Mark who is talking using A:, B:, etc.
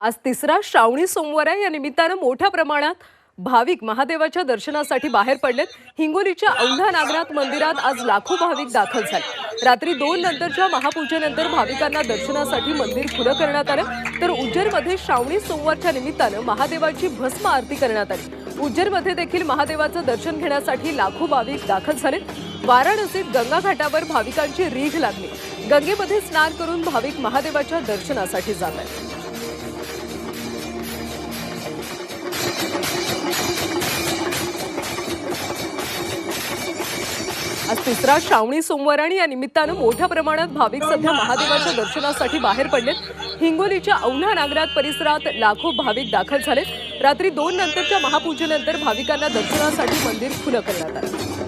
A: आज तिसरा श्रावणी सोमवार आहे. या निमित्तानं मोठ्या प्रमाणात भाविक महादेवाच्या दर्शनासाठी बाहेर पडलेत. हिंगोलीच्या औंढा नागनाथ मंदिरात आज लाखो भाविक दाखल झाले. रात्री दोन नंतरच्या महापूजेनंतर भाविकांना दर्शनासाठी मंदिर खुलं करण्यात आलं. तर उज्जैनमध्ये श्रावणी सोमवारच्या निमित्तानं महादेवाची भस्म आरती करण्यात आली. उज्जैनमध्ये देखील महादेवाचं दर्शन घेण्यासाठी लाखो भाविक दाखल झाले. वाराणसीत गंगा घाटावर भाविकांची रीघ लागली. गंगेमध्ये स्नान करून भाविक महादेवाच्या दर्शनासाठी जात आहेत आज तिसरा श्रावणी सोमवार आणि या निमित्तानं मोठ्या प्रमाणात भाविक सध्या महादेवाच्या दर्शनासाठी बाहेर पडलेत. हिंगोलीच्या औंढा नागनाथ परिसरात लाखो भाविक दाखल झालेत. रात्री दोन नंतरच्या महापूजेनंतर भाविकांना दर्शनासाठी मंदिर खुलं करण्यात आलं.